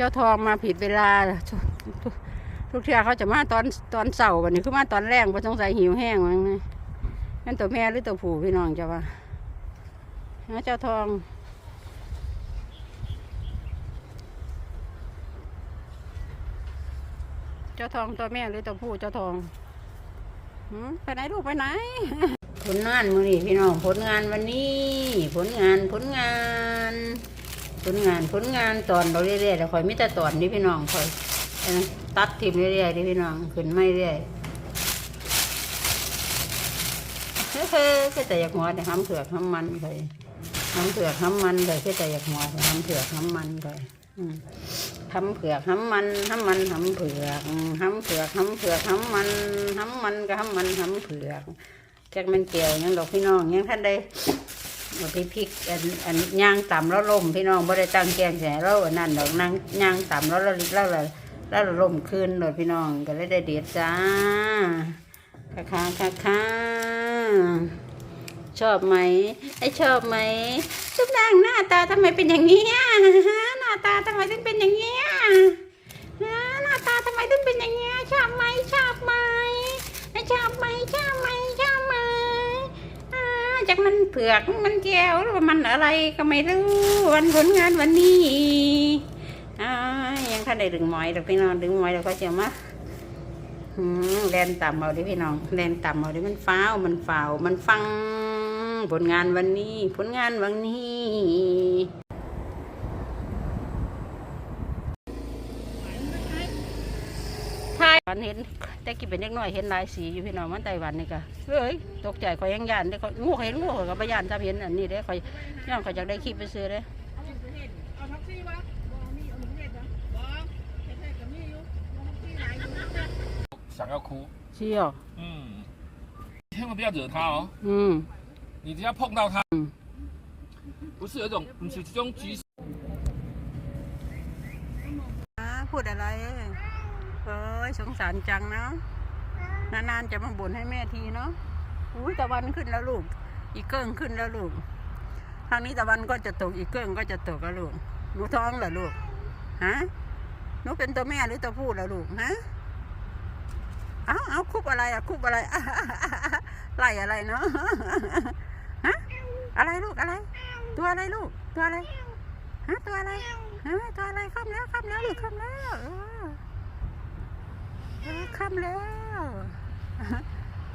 เจ้าทองมาผิดเวลาทุกทุกทุกเที่ยเขาจะมาตอนตอนเสาร์วันนี้คือมาตอนแรงเพราะสงสัยหิวแห้งมั้งนี่นั่นตัวแม่หรือตัวผู้พี่น้องจะว่าเจ้าทองเจ้าทองตัวแม่หรือตัวผู้เจ้าทองไปไหนลูกไปไหน ผลงานมือนี่พี่น้องผลงานวันนี้ ผลงานผลงาน ผลงานผลงานตอนเราเรื่อยๆแต่คอยมิแต่ตอนนี่พี่น้องคอยตัดทิมเรื่อยๆนี่พี่น้องขึ้นไม่เรื่อยเฮ้ยๆก็แต่อยากหัวแต่ห้ำเผือกห้ำมันเลยห้ำเผือกห้ำมันเลยก็แต่อยากหัวแต่ห้ำเผือกห้ำมันเลยอืมห้ำเผือกห้ำมันห้ำมันห้ำเผือกอืมห้ำเผือกห้ำเผือกห้ำมันห้ำมันก็ห้ำมันห้ำเผือกแจ็คมันเกี่ยวยังดอกพี่น้องยังท่านได้ เอาไปพริกอันอันย่างต่ำแล้วล่มพี่น้องบ่ได้ตั้งแกงแสแล้วอันนั้นดอกนางย่างต่ำแล้วเราแล้วเราแล้วเราล่มขึ้นเลยพี่น้องก็เลยได้เด็ดจ้าค่ะค่ะค่ะค่ะชอบไหมไอชอบไหมชุบนางหน้าตาทำไมเป็นอย่างนี้หน้าตาทำไมถึงเป็นอย่างนี้หน้าตาทำไมถึงเป็นอย่างนี้ชอบไหมชอบไหม จากมันเผือกมันแก้วหรือว่ามันอะไรก็ไม่รู้วันผลงานวันนี้อ่ายังท่านได้ดึงหมอยเดี๋ยวพี่น้องดึงหมอยเดี๋ยวเขาจะมาแลนต่ำเอาดิพี่น้องแลนต่ำเอาดิมันฟ้าวมันฟ้าวมันฟัง ผลงานวันนี้ ผลงานวันนี้ทายวันเห็น แต่กี้เป็นเด็กน้อยเห็นหลายสีอยู่พี่น้องมันไต้หวันนี่ก็เฮ้ยตกใจคอยยังยานเด้เขางูเห็นงูเขาก็ไปยานถ้าเห็นอันนี้เด้คอยย้อนเขาอยากได้คลิปไปซื้อเด้ เอาแท็กซี่วะบ่มีเอาหมูเห็ดเหรอบ่เห็ดเห็ดก็มีอยู่บ่แท็กซี่หลายอยู่ 想要哭， เชี่ยว 嗯，千万不要惹他哦， อืม 你只要碰到他，嗯不是有一种，不是这种举手。 อ่าพูดอะไร เอ้ยเอ้ยสงสารจังเนาะนานๆจะมาบ่นให้แม่ทีเนาะอุ้ยตะวันขึ้นแล้วลูก อีกเกิ้งขึ้นแล้วลูกทางนี้ตะวันก็จะตกอีกเกิ้งก็จะตกแล้วลูกหนูท้องเหรอลูกฮะหนูเป็นตัวแม่หรือตัวผู้เหรอลูกฮะเอาเอาคุบอะไรอะคุบอะไรไล่อะไรเนาะฮะอะไรลูกอะไร ตัวอะไรลูก ตัวอะไรฮะตัวอะไรฮะตัวอะไรค่ำแล้วค่ำแล้วลูกค่ำแล้วเออเออ ค่ำแล้ว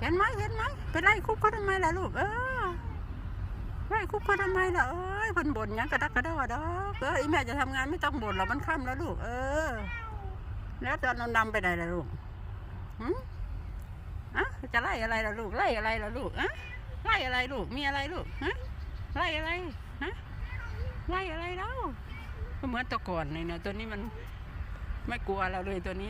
เห็นไหมเห็นไหมไปไล่คุบเขาทำไมล่ะลูกเออไล่คุบเขาทำไมล่ะเอ้ยคนบ่นหยังกระดักกระดอดอกเออไอแม่จะทำงานไม่ต้องบ่นหรอกมันค่ำแล้วลูกเออ แล้วตอนนนำไปไหนล่ะลูกหืมอะจะไล่อะไรล่ะลูกไล่อะไรล่ะลูกอะไล่อะไรลูกมีอะไรลูกฮะไล่อะไรฮะไล่อะไรแล้วเหมือนตะก่อนเลยเนี่ยตัวนี้มันไม่กลัวเราเลยตัวนี้